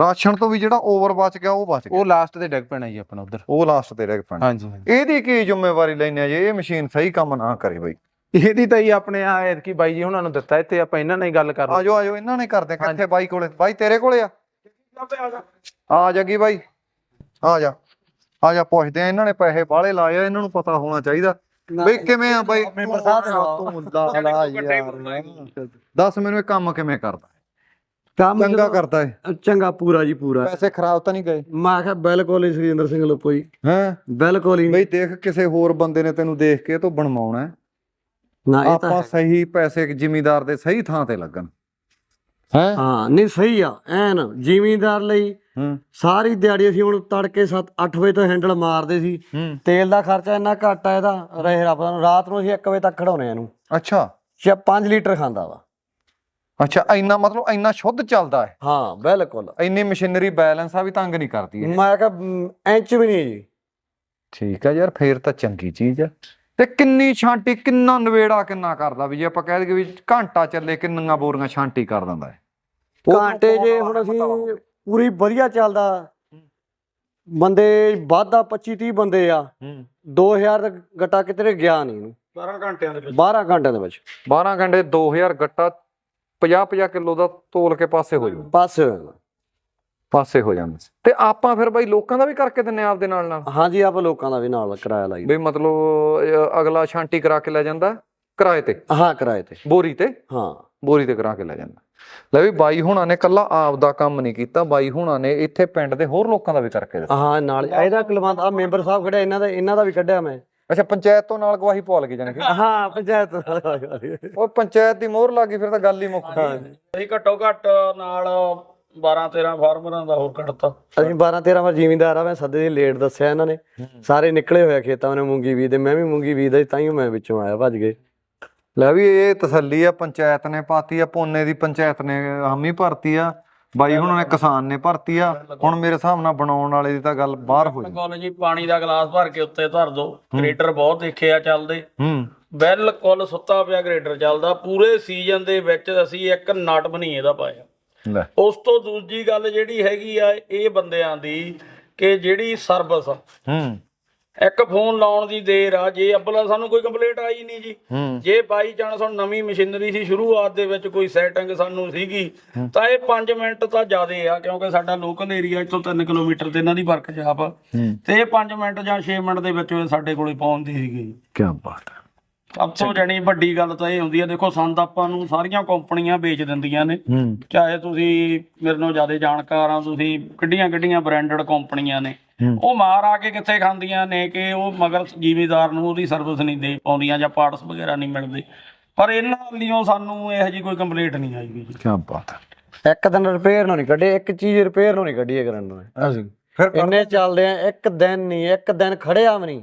ਰਾਸ਼ਨ ਤੋਂ ਵੀ ਜਿਹੜਾ ਓਵਰ ਬਚ ਗਿਆ ਉਹ ਬਚ ਗਿਆ। ਉਹ ਲਾਸਟ ਤੇ ਡਿੱਗ ਪੈਣਾ ਜੀ ਆਪਣਾ ਉਧਰ। ਉਹ ਲਾਸਟ ਤੇ ਡਿੱਗ ਪੈਣਾ। ਹਾਂਜੀ ਇਹਦੀ ਕੀ ਜ਼ਿੰਮੇਵਾਰੀ ਲੈਣੇ ਆ ਜੇ ਇਹ ਮਸ਼ੀਨ ਸਹੀ ਕੰਮ ਨਾ ਕਰੇ ਬਈ? ਇਹਦੀ ਤਾਂ ਹੀ ਆਪਣੇ ਆ ਐਤਕੀ ਬਾਈ ਜੀ ਉਹਨਾਂ ਨੂੰ ਦਿੱਤਾ ਇੱਥੇ ਆਪਾਂ ਇਹਨਾਂ ਨਾਲ ਹੀ ਗੱਲ ਕਰ ਆਜੋ ਆਜੋ ਇਹਨਾਂ ਨੇ ਕਰਦੇ। ਕਿੱਥੇ ਬਾਈ ਕੋਲੇ। ਬਾਈ ਤੇਰੇ ਕੋਲੇ ਆ? ਆ ਜੱਗੀ ਬਾਈ। ਆ ਜਾ। ਆ ਜਾ ਪੁੱਛਦੇ ਆ ਇਹਨਾਂ ਨੇ ਪੈਸੇ ਬਾਹਲੇ ਲਾਏ ਆ ਇਹਨਾਂ ਨੂੰ ਪਤਾ ਹੋਣਾ ਚਾਹੀਦਾ। ਬਈ ਕਿਵੇਂ ਆ ਬਾਈ। ਤੂੰ ਮੁੱਦਾ ਯਾਰ ਦੱਸ ਮੈਨੂੰ ਇਹ ਕੰਮ ਕਿਵੇਂ ਕਰਦਾ? ਕੰਮ ਚੰਗਾ ਜਦੋਂ- ਕਰਦਾ ਏ ਚੰਗਾ ਪੂਰਾ ਜੀ ਪੂਰਾ। ਪੈਸੇ ਖਰਾਬ ਤਾਂ ਨਹੀਂ ਗਏ। ਮੈਂ ਕਿਹਾ ਬਿਲਕੁਲ ਹੀ ਸੁਖਿੰਦਰ ਸਿੰਘ ਲੋਪੋ ਜੀ। ਹੈ? ਬਿਲਕੁਲ ਹੀ ਬਈ ਦੇਖ ਕਿਸੇ ਹੋਰ ਬੰਦੇ ਨੇ ਤੈਨੂੰ ਦੇਖ ਕੇ ਤੋਂ ਬਣਵਾਉਣਾ ਹੈ। ਨਾ ਇਹ ਤਾਂ ਆਪਾਂ ਹੈ। ਸਹੀ ਪੈਸੇ ਜ਼ਿਮੀਦਾਰ ਦੇ ਸਹੀ ਥਾਂ ਤੇ ਲੱਗਣ। ਹੈ? ਹਾਂ ਨਹੀਂ ਸਹੀ ਆ ਐਨ ਜ਼ਿਮੀਂਦਾਰ ਲਈ ਹੂੰ। ਸਾਰੀ ਦਿਹਾੜੀ ਅਸੀਂ ਹੁਣ ਤੜਕੇ 7 8 ਵਜੇ ਤੋਂ ਹੈਂਡਲ ਮਾਰਦੇ ਸੀ। ਹੂੰ। ਤੇਲ ਦਾ ਖਰਚਾ ਇੰਨਾ ਘੱਟ ਆ ਇਹਦਾ ਰਹੇ ਰੱਬ ਦਾ ਰਾਤ ਨੂੰ ਅਸੀਂ 1 ਵਜੇ ਤੱਕ ਖੜਾਉਨੇ ਆ ਇਹਨੂੰ। ਅੱਛਾ। ਛੇ 5 ਲੀਟਰ ਖਾਂਦਾ ਵਾ। ਅੱਛਾ ਇੰਨਾ ਮਤਲਬ ਇੰਨਾ ਸ਼ੁੱਧ ਚੱਲਦਾ ਹੈ? ਹਾਂ ਬਿਲਕੁਲ। ਇੰਨੀ ਮਸ਼ੀਨਰੀ ਬੈਲੈਂਸ ਆ ਵੀ ਤੰਗ ਨਹੀਂ ਕਰਦੀ ਇਹ? ਮੈਂ ਕਿਹਾ ਇੰਚ ਵੀ ਨਹੀਂ ਜੀ। ਠੀਕ ਆ ਯਾਰ ਫੇਰ ਤਾਂ ਚੰਗੀ ਚੀਜ਼ ਆ। ਤੇ ਕਿੰਨੀ ਛਾਂਟੀ ਕਿੰਨਾ ਨਵੇੜਾ ਕਿੰਨਾ ਕਰਦਾ ਵੀ ਜੇ ਆਪਾਂ ਕਹਿ ਦਈਏ ਵੀ ਘੰਟਾ ਚੱਲੇ ਕਿੰਨੀਆਂ ਬੋਰੀਆਂ ਛਾਂਟੀ ਕਰ ਦਿੰਦਾ ਹੈ? ਉਹ ਘੰਟੇ ਜੇ ਹੁਣ ਅਸੀਂ ਪੂਰੀ ਵਧੀਆ ਚੱਲਦਾ। ਬੰਦੇ ਵੱਧਾ 25 30 ਬੰਦੇ ਆ। ਹੂੰ। 2000 ਦਾ ਗੱਟਾ ਕਿਤੇ ਗਿਆ ਨਹੀਂ ਇਹਨੂੰ। 12 ਘੰਟਿਆਂ ਦੇ ਵਿੱਚ। 12 ਘੰਟਿਆਂ ਦੇ ਵਿੱਚ। 12 ਘੰਟੇ 2000 ਗੱਟਾ 50 50 ਕਿਲੋ ਦਾ ਤੋਲ ਕੇ ਪਾਸੇ ਹੋ ਜਾਊ। ਬਸ ਪਾਸੇ ਹੋ ਜਾਂਦਾ ਤੇ ਆਪਾਂ ਫਿਰ ਬਾਈ ਲੋਕਾਂ ਦਾ ਵੀ ਕਰਕੇ ਦਿੰਨੇ ਆਪਦੇ ਨਾਲ ਨਾਲ? ਹਾਂਜੀ ਆਪਾਂ ਲੋਕਾਂ ਦਾ ਵੀ ਨਾਲ ਕਿਰਾਇਆ ਲਾਈ ਵੀ ਮਤਲਬ ਅਗਲਾ ਛਾਂਟੀ ਕਰਾ ਕੇ ਲੈ ਜਾਂਦਾ ਕਿਰਾਏ ਤੇ? ਹਾਂ ਕਿਰਾਏ ਤੇ। ਬੋਰੀ ਤੇ? ਹਾਂ। ਬੋਰੀ ਤੇ ਕਰਾ ਕੇ ਲੈ ਜਾਂਦਾ। ਲੈ ਵੀ ਬਾਈ ਹੁਣਾਂ ਨੇ ਕੱਲਾ ਆਪ ਦਾ ਕੰਮ ਨਹੀਂ ਕੀਤਾ ਬਾਈ ਹੁਣਾਂ ਨੇ ਇੱਥੇ ਪਿੰਡ ਦੇ ਹੋਰ ਲੋਕਾਂ ਦਾ ਵੀ ਕਰਕੇ ਦਿੱਤਾ। ਹਾਂ ਨਾਲ ਇਹਦਾ ਕੁਲਵੰਤ ਆ ਮੈਂਬਰ ਸਾਹਿਬ ਖੜਿਆ ਇਹਨਾਂ ਦਾ ਇਹਨਾਂ ਦਾ ਵੀ ਕੱਢਿਆ ਮੈਂ। ਅੱਛਾ ਪੰਚਾਇਤ ਤੋਂ ਨਾਲ ਗਵਾਹੀ ਪਵਾ ਲਗੇ ਜਾਣੇ ਕਿ? ਹਾਂ ਪੰਚਾਇਤ ਉਹ ਪੰਚਾਇਤ ਦੀ ਮੋਹਰ ਲੱਗੀ ਫਿਰ ਤਾਂ ਗੱਲ ਹੀ ਮੁੱਕ ਗਈ। ਅਸੀਂ ਘੱਟੋ ਘੱਟ ਨਾਲ 12 13 ਫਾਰਮਰਾਂ ਦਾ ਹੋਰ ਕੱਢਤਾ। ਅਸੀਂ 12 13 ਵਾਰ ਜ਼ਿਮੀਂਦਾਰ ਆ ਮੈਂ ਸੱਦੇ ਦੀ ਲੇਟ ਦੱਸਿਆ ਇਹਨਾਂ ਨੇ। ਸਾਰੇ ਨਿਕਲੇ ਹੋਇਆ ਖੇਤਾਂ ਨੇ ਮੂੰਗੀ ਬੀਜਦੇ ਮੈਂ ਵੀ ਮੂੰਗੀ ਬੀਜਦਾ ਤਾਂ ਹੀ ਮੈਂ ਵਿੱਚੋਂ ਆਇਆ ਭੱਜ ਕੇ ਲੈ ਵੀ ਇਹ ਤਸੱਲੀ ਆ ਪੰਚਾਇਤ ਨੇ ਪਾਤੀ ਆ ਪੋਨੇ ਦੀ ਪੰਚਾਇਤ ਨੇ ਹਾਮੀ ਭਰਤੀ ਆ। ਬਾਈ ਹੁਣਾਂ ਨੇ ਕਿਸਾਨ ਨੇ ਭਰਤੀ ਆ। ਹੁਣ ਮੇਰੇ ਹਿਸਾਬ ਨਾਲ ਬਣਾਉਣ ਵਾਲੇ ਦੀ ਤਾਂ ਗੱਲ ਬਾਹਰ ਹੋ ਜਾਣੀ ਕਾਲਜ ਜੀ ਪਾਣੀ ਦਾ ਗਲਾਸ ਭਰ ਕੇ ਉੱਤੇ ਧਰ ਦੋ। ਗ੍ਰੇਡਰ ਬਹੁਤ ਦੇਖੇ ਆ ਚੱਲਦੇ। ਹੂੰ। ਬਿਲਕੁਲ ਸੁੱਤਾ ਪਿਆ ਗ੍ਰੇਡਰ ਚੱਲਦਾ। ਪੂਰੇ ਸੀਜ਼ਨ ਦੇ ਵਿੱਚ ਅਸੀਂ ਇੱਕ ਨਟ ਬਣੀ ਇਹਦਾ ਪਾਇਆ। ਉਸ ਤੋਂ ਦੂਜੀ ਗੱਲ ਜਿਹੜੀ ਹੈਗੀ ਆ ਇਹ ਬੰਦਿਆਂ ਦੀ ਕਿ ਜਿਹੜੀ ਸਰਵਿਸ ਹੂੰ। ਇੱਕ ਫੋਨ ਲਾਉਣ ਦੀ ਦੇਰ ਆ ਜੇ ਅੱਬਲਾ ਸਾਨੂੰ ਕੋਈ ਕੰਪਲੇਂਟ ਆਈ ਨਹੀਂ ਜੀ। ਜੇ ਬਾਈ ਚਾਂਸ ਹੁਣ ਨਵੀਂ ਮਸ਼ੀਨਰੀ ਸੀ ਸ਼ੁਰੂਆਤ ਦੇ ਵਿੱਚ ਕੋਈ ਸੈਟਿੰਗ ਸਾਨੂੰ ਸੀਗੀ ਤਾਂ ਇਹ 5 ਮਿੰਟ ਤਾਂ ਜ਼ਿਆਦੇ ਆ ਕਿਉਂਕਿ ਸਾਡਾ ਲੋਕਲ ਏਰੀਆ ਇੱਥੋਂ 3 ਕਿਲੋਮੀਟਰ ਤੇ ਇਹਨਾਂ ਦੀ ਵਰਕ ਹੂੰ। ਤੇ ਇਹ 5 ਮਿੰਟ ਜਾਂ 6 ਮਿੰਟ ਦੇ ਵਿੱਚ ਸਾਡੇ ਕੋਲੇ ਪਹੁੰਚਦੀ ਸੀਗੀ ਕੀ ਬਾਤ ਹੈ। ਸਭ ਤੋਂ ਜਣੀ ਵੱਡੀ ਗੱਲ ਤਾਂ ਇਹ ਹੁੰਦੀ ਹੈ ਦੇਖੋ ਸੰਦ ਆਪਾਂ ਨੂੰ ਸਾਰੀਆਂ ਕੰਪਨੀਆਂ ਵੇਚ ਦਿੰਦੀਆਂ ਨੇ। ਚਾਹੇ ਤੁਸੀਂ ਮੇਰੇ ਨਾਲੋਂ ਜ਼ਿਆਦਾ ਜਾਣਕਾਰ ਆ ਤੁਸੀਂ ਕਿੱਡੀਆਂ ਕਿੱਡੀਆਂ ਬ੍ਰਾਂਡਡ ਕੰਪਨੀਆਂ ਨੇ। ਉਹ ਮਾਰ ਆ ਕੇ ਕਿੱਥੇ ਖਾਂਦੀਆਂ ਨੇ ਕਿ ਉਹ ਮਗਰ ਜ਼ਿਮੀਦਾਰ ਨੂੰ ਉਹਦੀ ਸਰਵਿਸ ਨਹੀਂ ਦੇ ਪਾਉਂਦੀਆਂ ਜਾਂ ਪਾਰਟਸ ਵਗੈਰਾ ਨਹੀਂ ਮਿਲਦੇ। ਪਰ ਇਹਨਾਂ ਵੱਲੋਂ ਸਾਨੂੰ ਇਹੋ ਜਿਹੀ ਕੋਈ ਕੰਪਲੇਂਟ ਨਹੀਂ ਆਈ ਵੀ ਜੀ। ਕੀ ਬਾਤ ਹੈ। ਇੱਕ ਦਿਨ ਰਿਪੇਅਰ ਨੂੰ ਨਹੀਂ ਕੱਢੇ ਇੱਕ ਚੀਜ਼ ਰਿਪੇਅਰ ਨੂੰ ਨਹੀਂ ਕੱਢੀ ਇਹ ਕਰਨ ਨੂੰ। ਅਸੀਂ ਫਿਰ ਇੰਨੇ ਚੱਲਦੇ ਆ ਇੱਕ ਦਿਨ ਨਹੀਂ ਇੱਕ ਦਿਨ ਖੜਿਆ ਵੀ ਨਹੀਂ।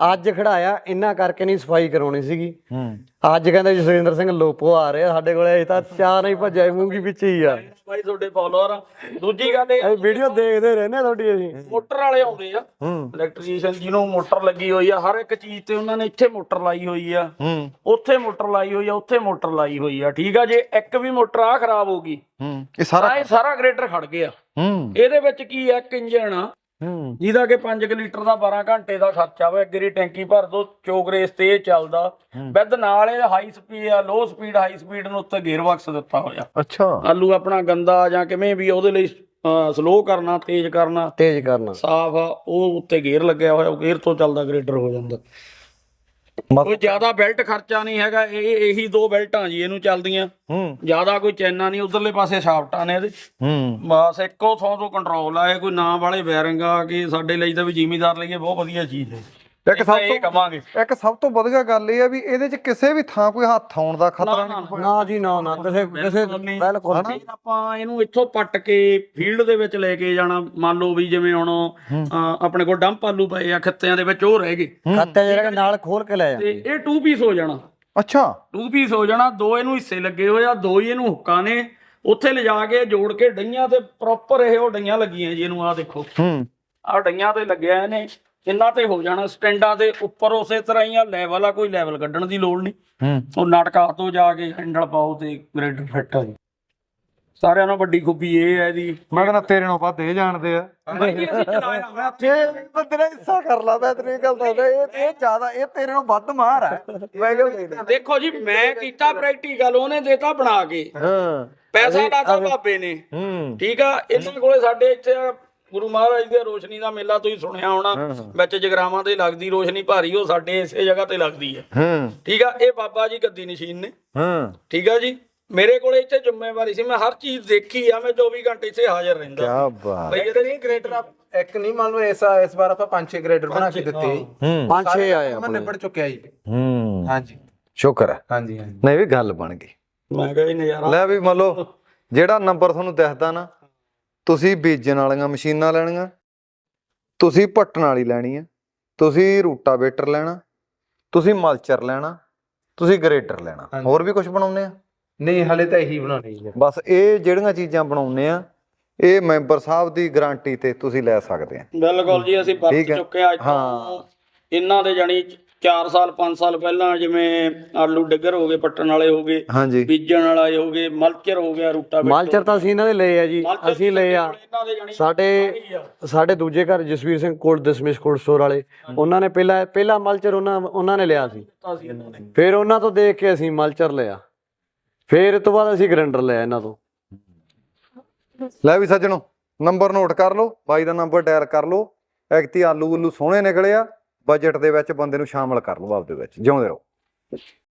ਅੱਜ ਖੜਾਇਆ ਇੰਨਾ ਕਰਕੇ ਨਹੀਂ ਸਫ਼ਾਈ ਕਰਾਉਣੀ ਸੀਗੀ। ਹੂੰ। ਅੱਜ ਕਹਿੰਦੇ ਜੀ ਸੁਰਿੰਦਰ ਸਿੰਘ ਲੋਪੋ ਆ ਰਹੇ ਸਾਡੇ ਕੋਲੇ ਅਜੇ ਤਾਂ ਚਾਹ ਨਹੀਂ ਭੱਜਿਆ ਮੂੰਗੀ ਵਿੱਚ ਹੀ ਆ। ਭਾਈ ਤੁਹਾਡੇ ਫਾਲੋਅਰ ਆ। ਦੂਜੀ ਗੱਲ ਇਹ ਅਸੀਂ ਵੀਡੀਓ ਦੇਖਦੇ ਰਹਿੰਦੇ ਆ ਤੁਹਾਡੀ ਅਸੀਂ। ਮੋਟਰ ਵਾਲੇ ਆਉਂਦੇ ਆ। ਹੂੰ। ਇਲੈਕਟ੍ਰੀਸ਼ੀਅਨ ਜਿਹਨੂੰ ਮੋਟਰ ਲੱਗੀ ਹੋਈ ਆ ਹਰ ਇੱਕ ਚੀਜ਼ ਤੇ ਉਹਨਾਂ ਨੇ ਇੱਥੇ ਮੋਟਰ ਲਾਈ ਹੋਈ ਆ। ਹੂੰ। ਉੱਥੇ ਮੋਟਰ ਲਾਈ ਹੋਈ ਆ ਉੱਥੇ ਮੋਟਰ ਲਾਈ ਹੋਈ ਆ। ਠੀਕ ਆ ਜੇ ਇੱਕ ਵੀ ਮੋਟਰ ਆ ਖਰਾਬ ਹੋ ਗਈ ਹੂੰ। ਇਹ ਸਾਰਾ ਤਾਂ ਇਹ ਸਾਰਾ ਗ੍ਰੇਡਰ ਖੜ ਗਿਆ। ਹੂੰ। ਇਹਦੇ ਵਿੱਚ ਕੀ ਆ ਇੱਕ ਇੰਜਣ ਆ ਹੂੰ। ਜਿਹਦਾ ਕਿ 5 ਲੀਟਰ ਦਾ 12 ਘੰਟੇ ਦਾ ਖਰਚਾ ਵਾ ਅੱਗੇ ਦੀ ਟੈਂਕੀ ਭਰ ਦੋ ਚੋਕ ਰੇਸ ਤੇ ਇਹ ਚੱਲਦਾ। ਵਿਦ ਨਾਲ ਇਹ ਹਾਈ ਸਪੀਡ ਆ ਲੋ ਸਪੀਡ ਹਾਈ ਸਪੀਡ ਨੂੰ ਉੱਤੇ ਗੇਅਰ ਬਾਕਸ ਦਿੱਤਾ ਹੋਇਆ। ਅੱਛਾ। ਆਲੂ ਆਪਣਾ ਗੰਦਾ ਜਾਂ ਕਿਵੇਂ ਵੀ ਉਹਦੇ ਲਈ ਸਲੋ ਕਰਨਾ ਤੇਜ਼ ਕਰਨਾ। ਤੇਜ਼ ਕਰਨਾ। ਸਾਫ਼ ਆ ਉਹ ਉੱਤੇ ਗੇਅਰ ਲੱਗਿਆ ਹੋਇਆ ਉਹ ਗੇਅਰ ਤੋਂ ਚੱਲਦਾ ਗ੍ਰੇਡਰ ਹੋ ਜਾਂਦਾ। ਕੋਈ ਜ਼ਿਆਦਾ ਬੈਲਟ ਖਰਚਾ ਨਹੀਂ ਹੈਗਾ ਇਹ ਇਹੀ ਦੋ ਬੈਲਟਾਂ ਜੀ ਇਹਨੂੰ ਚੱਲਦੀਆਂ। ਹੂੰ। ਜ਼ਿਆਦਾ ਕੋਈ ਚੈਨਾ ਨਹੀਂ ਉਧਰਲੇ ਪਾਸੇ ਸ਼ਾਫਟਾਂ ਨੇ ਇਹਦੇ। ਹੂੰ। ਬਸ ਇੱਕੋ ਥਾਂ ਤੋਂ ਕੰਟਰੋਲ ਆ ਇਹ ਕੋਈ ਨਾਂ ਵਾਲੇ ਬੈਰਿੰਗ ਆ ਕਿ ਸਾਡੇ ਲਈ ਤਾਂ ਵੀ ਜ਼ਿਮੀਦਾਰ ਲਈ ਇਹ ਬਹੁਤ ਵਧੀਆ ਚੀਜ਼ ਹੈ। ਇੱਕ ਸਭ ਇਹ ਕਵਾਂਗੇ। ਇੱਕ ਸਭ ਤੋਂ ਵਧੀਆ ਗੱਲ ਇਹ ਆ ਵੀ ਇਹਦੇ 'ਚ ਕਿਸੇ ਵੀ ਥਾਂ ਕੋਈ ਹੱਥ ਆਉਣ ਦਾ ਖਤਰਾ ਨਹੀਂ। ਨਾ ਜੀ ਨਾ ਨਾ ਕਿਸੇ ਕਿਸੇ ਨਹੀਂ। ਬਿਲਕੁਲ ਜੇ ਆਪਾਂ ਇਹਨੂੰ ਇੱਥੋਂ ਪੱਟ ਕੇ ਫੀਲਡ ਦੇ ਵਿੱਚ ਲੈ ਕੇ ਜਾਣਾ। ਮੰਨ ਲਓ ਵੀ ਜਿਵੇਂ ਹੁਣ ਆਪਣੇ ਕੋਲ ਡੰਪ ਆਲੂ ਪਏ ਆ ਖੱਤਿਆਂ ਦੇ ਵਿੱਚ ਉਹ ਰਹਿ ਗਏ। ਖਾਤੇ ਜਿਹੜਾ ਨਾਲ ਖੋਲ ਕੇ ਲੈ ਤੇ ਜਾਂਦੇ ਇਹ 2 ਪੀਸ ਹੋ ਜਾਣਾ। ਅੱਛਾ। 2 ਪੀਸ ਹੋ ਜਾਣਾ ਦੋ ਇਹਨੂੰ ਹਿੱਸੇ ਲੱਗੇ ਹੋਏ ਆ ਦੋ ਹੀ ਇਹਨੂੰ ਹੁੱਕਾਂ ਨੇ। ਉੱਥੇ ਲਿਜਾ ਕੇ ਜੋੜ ਕੇ ਡਈਆਂ ਤੇ ਪ੍ਰੋਪਰ ਇਹ ਉਹ ਡਈਆਂ ਲੱਗੀਆਂ ਜੀ ਇਹਨੂੰ ਆ ਦੇਖੋ। ਹੂੰ। ਆ ਡਈਆਂ ਤੇ ਲੱਗਿਆ ਇਹਨੇ। ਇਹਨਾਂ ਤੇ ਹੋ ਜਾਣਾ। ਸਟੈਂਡਾਂ ਦੇ ਉੱਪਰ ਉਸੇ ਤਰ੍ਹਾਂ ਹੀ ਆ ਲੈਵਲ ਆ ਕੋਈ ਲੈਵਲ ਕੱਢਣ ਦੀ ਲੋੜ ਨਹੀਂ। ਹੂੰ। ਉਹ ਨਾਟਕਾ ਤੋਂ ਜਾ ਕੇ ਹੈਂਡਲ ਪਾਓ ਤੇ ਗ੍ਰੇਡਰ ਫਿੱਟ ਆ ਜੀ। ਸਾਰਿਆਂ ਨਾਲੋਂ ਵੱਡੀ ਖੂਬੀ ਇਹ ਹੈ ਜੀ ਮੈਂ ਕਹਿੰਦਾ ਤੇਰੇ ਨਾਲ ਵੱਧ ਇਹ ਜਾਣਦੇ ਆ। ਅਸੀਂ ਚਲਾਇਆ ਬੰਦੇ ਨੇ ਹਿੱਸਾ ਕਰ ਲਾ ਮੈਂ ਤੇਰੀ ਗੱਲ ਦੱਸਦਾ ਇਹ ਇਹ ਜ਼ਿਆਦਾ ਇਹ ਤੇਰੇ ਨਾਲ ਵੱਧ ਮਾਰ ਹੈ ਮੈਂ ਕਿਹਾ ਦੇਖੋ ਜੀ ਮੈਂ ਕੀਤਾ ਪ੍ਰੈਕਟੀਕਲ ਉਹਨੇ ਦੇਤਾ ਬਣਾ ਕੇ। ਹਾਂ। ਪੈਸਾ ਲਾਤਾ ਬਾਬੇ ਨੇ। ਹੂੰ। ਠੀਕ ਆ ਇਹਨਾਂ ਕੋਲੇ ਸਾਡੇ ਇੱਥੇ ਆ ਗੁਰੂ ਮਹਾਰਾਜ ਦੇ ਰੋਸ਼ਨੀ ਦਾ ਮੇਲਾ ਤੁਸੀਂ ਸੁਣਿਆ ਹੋਣਾ। ਵਿੱਚ ਜਗਰਾਵਾਂ ਤੇ ਲੱਗਦੀ ਰੋਸ਼ਨੀ ਭਾਰੀ ਉਹ ਸਾਡੇ ਇਸੇ ਜਗ੍ਹਾ ਤੇ ਲੱਗਦੀ ਹੈ। ਹੂੰ। ਠੀਕ ਆ ਇਹ ਬਾਬਾ ਜੀ ਗੱਦੀ ਨਸ਼ੀਨ ਨੇ। ਹੂੰ। ਠੀਕ ਆ ਜੀ? ਮੇਰੇ ਕੋਲੇ ਇੱਥੇ ਜ਼ਿੰਮੇਵਾਰੀ ਸੀ ਮੈਂ ਹਰ ਚੀਜ਼ ਦੇਖੀ ਆ ਮੈਂ 24 ਘੰਟੇ ਇੱਥੇ ਹਾਜ਼ਰ ਰਹਿੰਦਾ। ਕੀ ਬਾਤ। ਬਈ ਇੱਕ ਨਹੀਂ ਗ੍ਰੇਡਰ ਇੱਕ ਨਹੀਂ ਮੰਨ ਲਓ ਇਸ ਇਸ ਵਾਰ ਆਪਾਂ ਪੰਜ ਛੇ ਗ੍ਰੇਡਰ ਬਣਾ ਕੇ ਦਿੱਤੇ ਪੰਜ ਛੇ ਆਏ ਮੈਂ ਆਪਣੇ। ਨਿਬੜ ਚੁੱਕਿਆ ਜੀ। ਹੂੰ। ਹਾਂਜੀ। ਸ਼ੁਕਰ ਹੈ। ਹਾਂਜੀ ਹਾਂਜੀ। ਨਹੀਂ ਵੀ ਗੱਲ ਬਣ ਗਈ। ਮੈਂ ਕਿਹਾ ਨਜ਼ਾਰਾ। ਲੈ ਵੀ ਮੰਨ ਲਓ ਜਿਹੜਾ ਨੰਬਰ ਤੁਹਾਨੂੰ ਦਿਖਦਾ ਨਾ ਤੁਸੀਂ ਬੀਜਣ ਵਾਲੀਆਂ ਮਸ਼ੀਨਾਂ ਲੈਣੀਆਂ ਤੁਸੀਂ ਪੱਟਣ ਵਾਲੀ ਲੈਣੀ ਹੈ ਤੁਸੀਂ ਰੂਟਾਵੇਟਰ ਲੈਣਾ ਤੁਸੀਂ ਮਲਚਰ ਲੈਣਾ ਤੁਸੀਂ ਗ੍ਰੇਟਰ ਲੈਣਾ ਹਾਂਜੀ। ਹੋਰ ਵੀ ਕੁਝ ਬਣਾਉਂਦੇ ਆ ਨਹੀਂ ਹਲੇ ਤਾਂ ਇਹੀ ਬਣਾਉਣੀ ਜੀ ਬਸ ਇਹ ਜਿਹੜੀਆਂ ਚੀਜ਼ਾਂ ਬਣਾਉਂਦੇ ਆ ਇਹ ਮੈਂਬਰ ਸਾਹਿਬ ਦੀ ਗਾਰੰਟੀ ਤੇ ਤੁਸੀਂ ਲੈ ਸਕਦੇ ਆ ਬਿਲਕੁਲ ਜੀ ਅਸੀਂ ਵਰਤ ਠੀਕ ਹੈ। ਚੁੱਕੇ ਆ ਅੱਜ ਤੋਂ ਹਾਂ। ਇਹਨਾਂ ਦੇ ਜਾਨੀ 4 ਸਾਲ 5 ਸਾਲ ਪਹਿਲਾਂ ਜਿਵੇਂ ਆਲੂ ਡਿੱਗਰ ਹੋ ਗਏ ਪੱਟਣ ਵਾਲੇ ਹੋ ਗਏ ਹਾਂਜੀ। ਬੀਜਣ ਵਾਲੇ ਹੋ ਗਏ ਮਲਚਰ ਹੋ ਗਿਆ ਰੂਟਾ ਮਾਲਚਰ ਤਾਂ ਅਸੀਂ ਇਹਨਾਂ ਦੇ ਲਏ ਆ ਜੀ ਅਸੀਂ ਲਏ ਆ। ਸਾਡੇ ਸਾਡੇ ਦੂਜੇ ਘਰ ਜਸਵੀਰ ਸਿੰਘ ਕੋਟ ਦਸਮੇਸ਼ ਕੋਟ ਸਟੋਰ ਵਾਲੇ ਉਹਨਾਂ ਨੇ ਪਹਿਲਾਂ ਪਹਿਲਾ ਮਲਚਰ ਉਹਨਾਂ ਉਹਨਾਂ ਨੇ ਲਿਆ ਸੀ। ਫਿਰ ਉਹਨਾਂ ਤੋਂ ਦੇਖ ਕੇ ਅਸੀਂ ਮਲਚਰ ਲਿਆ। ਫਿਰ ਇਹ ਤੋਂ ਬਾਅਦ ਅਸੀਂ ਗਰੈਂਡਰ ਲਿਆ ਇਹਨਾਂ ਤੋਂ। ਲੈ ਵੀ ਸੱਜਣੋ ਨੰਬਰ ਨੋਟ ਕਰ ਲਓ ਬਾਈ ਦਾ ਨੰਬਰ ਡਾਇਲ ਕਰ ਲਓ। ਐਕਤੀ ਆਲੂ ਉਲੂ ਸੋਹਣੇ ਨਿਕਲੇ ਆ। ਬਜਟ ਦੇ ਵਿੱਚ ਬੰਦੇ ਨੂੰ ਸ਼ਾਮਲ ਕਰ ਲਓ ਆਪਦੇ ਵਿੱਚ ਜਿਉਂਦੇ ਰਹੋ।